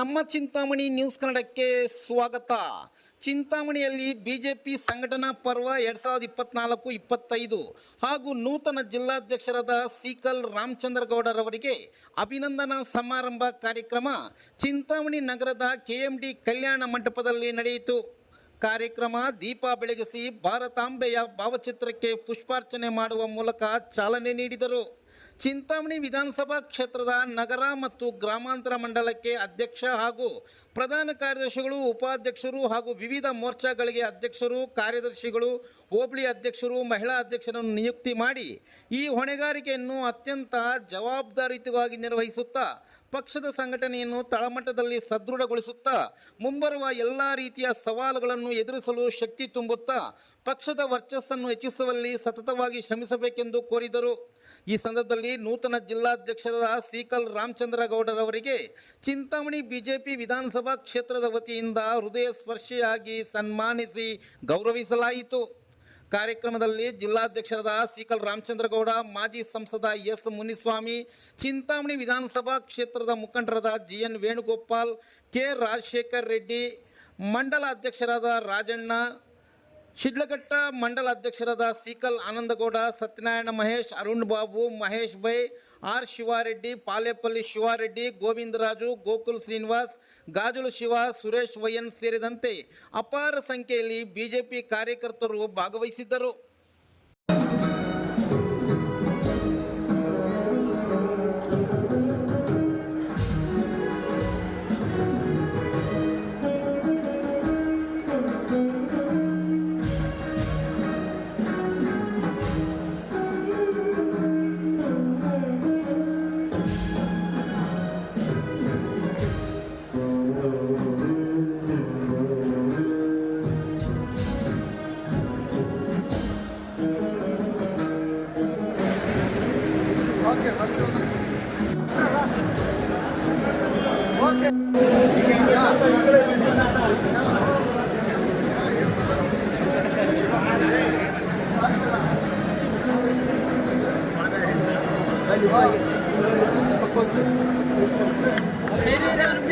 ನಮ್ಮ ಚಿಂತಾಮಣಿ ನ್ಯೂಸ್ ಕನ್ನಡಕ್ಕೆ ಸ್ವಾಗತ. ಚಿಂತಾಮಣಿಯಲ್ಲಿ ಬಿಜೆಪಿ ಸಂಘಟನಾ ಪರ್ವ ಎರಡ್ ಸಾವಿರದ ಇಪ್ಪತ್ನಾಲ್ಕು, ಇಪ್ಪತ್ತೈದು ಹಾಗೂ ನೂತನ ಜಿಲ್ಲಾಧ್ಯಕ್ಷರಾದ ಸೀಕಲ್ ರಾಮಚಂದ್ರ ಗೌಡರವರಿಗೆ ಅಭಿನಂದನಾ ಸಮಾರಂಭ ಕಾರ್ಯಕ್ರಮ ಚಿಂತಾಮಣಿ ನಗರದ ಕೆಎಂಡಿ ಕಲ್ಯಾಣ ಮಂಟಪದಲ್ಲಿ ನಡೆಯಿತು. ಕಾರ್ಯಕ್ರಮ ದೀಪ ಬೆಳಗಿಸಿ ಭಾರತಾಂಬೆಯ ಭಾವಚಿತ್ರಕ್ಕೆ ಪುಷ್ಪಾರ್ಚನೆ ಮಾಡುವ ಮೂಲಕ ಚಾಲನೆ ನೀಡಿದರು. ಚಿಂತಾಮಣಿ ವಿಧಾನಸಭಾ ಕ್ಷೇತ್ರದ ನಗರ ಮತ್ತು ಗ್ರಾಮಾಂತರ ಮಂಡಲಕ್ಕೆ ಅಧ್ಯಕ್ಷ ಹಾಗೂ ಪ್ರಧಾನ ಕಾರ್ಯದರ್ಶಿಗಳು, ಉಪಾಧ್ಯಕ್ಷರು ಹಾಗೂ ವಿವಿಧ ಮೋರ್ಚಾಗಳಿಗೆ ಅಧ್ಯಕ್ಷರು, ಕಾರ್ಯದರ್ಶಿಗಳು, ಹೋಬಳಿ ಅಧ್ಯಕ್ಷರು, ಮಹಿಳಾ ಅಧ್ಯಕ್ಷರನ್ನು ನಿಯುಕ್ತಿ ಮಾಡಿ ಈ ಹೊಣೆಗಾರಿಕೆಯನ್ನು ಅತ್ಯಂತ ಜವಾಬ್ದಾರಿಯುತವಾಗಿ ನಿರ್ವಹಿಸುತ್ತಾ ಪಕ್ಷದ ಸಂಘಟನೆಯನ್ನು ತಳಮಟ್ಟದಲ್ಲಿ ಸದೃಢಗೊಳಿಸುತ್ತಾ, ಮುಂಬರುವ ಎಲ್ಲ ರೀತಿಯ ಸವಾಲುಗಳನ್ನು ಎದುರಿಸಲು ಶಕ್ತಿ ತುಂಬುತ್ತಾ, ಪಕ್ಷದ ವರ್ಚಸ್ಸನ್ನು ಹೆಚ್ಚಿಸುವಲ್ಲಿ ಸತತವಾಗಿ ಶ್ರಮಿಸಬೇಕೆಂದು ಕೋರಿದರು. ಈ ಸಂದರ್ಭದಲ್ಲಿ ನೂತನ ಜಿಲ್ಲಾಧ್ಯಕ್ಷರಾದ ಸೀಕಲ್ ರಾಮಚಂದ್ರ ಗೌಡರವರಿಗೆ ಚಿಂತಾಮಣಿ ಬಿಜೆಪಿ ವಿಧಾನಸಭಾ ಕ್ಷೇತ್ರದ ವತಿಯಿಂದ ಹೃದಯ ಸ್ಪರ್ಶಿಯಾಗಿ ಸನ್ಮಾನಿಸಿ ಗೌರವಿಸಲಾಯಿತು. ಕಾರ್ಯಕ್ರಮದಲ್ಲಿ ಜಿಲ್ಲಾಧ್ಯಕ್ಷರಾದ ಸೀಕಲ್ ರಾಮಚಂದ್ರಗೌಡ, ಮಾಜಿ ಸಂಸದ ಎಸ್ ಮುನಿಸ್ವಾಮಿ, ಚಿಂತಾಮಣಿ ವಿಧಾನಸಭಾ ಕ್ಷೇತ್ರದ ಮುಖಂಡರಾದ G N Venugopal, K Rajashekar Reddy, ಮಂಡಲ ಅಧ್ಯಕ್ಷರಾದ ರಾಜಣ್ಣ, ಶಿಡ್ಲಘಟ್ಟ ಮಂಡಲ ಅಧ್ಯಕ್ಷರಾದ Seekal Anandagowda, Satyanarayana Mahesh, Arun Babu, Mahesh by R Shivareddy, Palepalli Shivareddy, Govindaraju, Gokul Srinivas, Gajulu Shiva, Suresh Y N ಸೇರಿದಂತೆ ಅಪಾರ ಸಂಖ್ಯೆಯಲ್ಲಿ ಬಿಜೆಪಿ ಕಾರ್ಯಕರ್ತರು ಭಾಗವಹಿಸಿದ್ದರು. Ele dá no